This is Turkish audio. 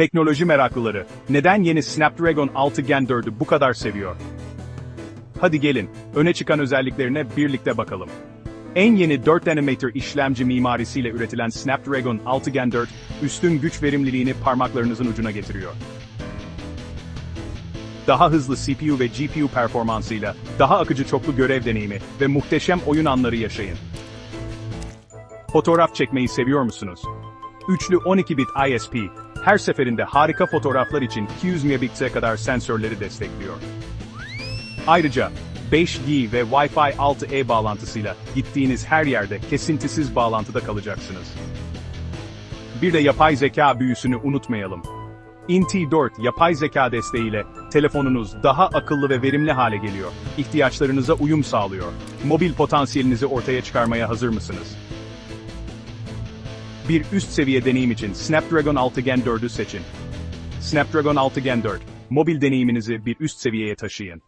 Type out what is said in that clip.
Teknoloji meraklıları, neden yeni Snapdragon 6 Gen 4'ü bu kadar seviyor? Hadi gelin, öne çıkan özelliklerine birlikte bakalım. En yeni 4 nanometer işlemci mimarisiyle üretilen Snapdragon 6 Gen 4, üstün güç verimliliğini parmaklarınızın ucuna getiriyor. Daha hızlı CPU ve GPU performansıyla, daha akıcı çoklu görev deneyimi ve muhteşem oyun anları yaşayın. Fotoğraf çekmeyi seviyor musunuz? Üçlü 12 bit ISP, her seferinde harika fotoğraflar için 200 megapixel'e kadar sensörleri destekliyor. Ayrıca 5G ve Wi-Fi 6E bağlantısıyla gittiğiniz her yerde kesintisiz bağlantıda kalacaksınız. Bir de yapay zeka büyüsünü unutmayalım. Inti 4 yapay zeka desteğiyle telefonunuz daha akıllı ve verimli hale geliyor. İhtiyaçlarınıza uyum sağlıyor. Mobil potansiyelinizi ortaya çıkarmaya hazır mısınız? Bir üst seviye deneyim için Snapdragon 6 Gen 4'ü seçin. Snapdragon 6 Gen 4, mobil deneyiminizi bir üst seviyeye taşıyın.